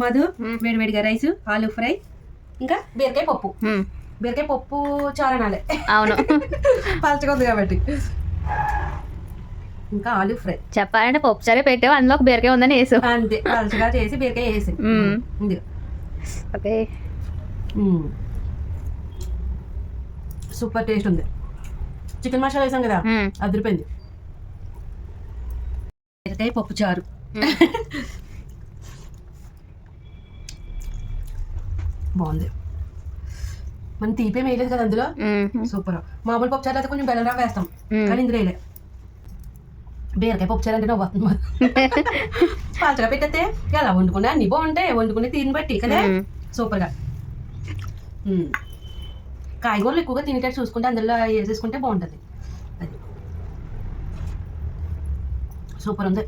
మధు మ్మ్. వేడి వేడిగా రైస్ ఆలు ఫ్రై ఇంకా బీరకాయ పప్పు. బీరకాయ పప్పు చారనాలే అవును. పలచగా ఉంది కాబట్టి. ఇంకా ఆలు ఫ్రై. చెప్పాలంటే పప్పు సరే పెట్టావు అందులో ఒక బీరకాయ ఉందని వేసావు అంతే పలచగా చేసి బీరకాయ వేసి. ఓకే. సూపర్ టేస్ట్ ఉంది. చికెన్ మసాలా వేసాం కదా. అదిరిపోయింది. బీరకాయ పప్పు చారు. బాగుంది. మనం తీపే వేయలేదు కదా అందులో. సూపర్. మామూలు పప్పు చారు అయితే కొంచెం బెల్లం రవ్వ వేస్తాం. కానీ ఇందులో వేయలే. బీరకాయ పప్పు చారు అంటే నవ్వు వస్తుంది పాలచగా పెట్టేస్తే ఎలా వండుకునే అన్ని బాగుంటాయి. వండుకునే తీరుని బట్టి కదా? మ్మ్. సూపర్గా. మ్మ్. కాయగూరలు ఎక్కువగా తినేటట్టు చూసుకుంటే అందులో వేసేసుకుంటే బాగుంటుంది. అది. సూపర్ ఉంది.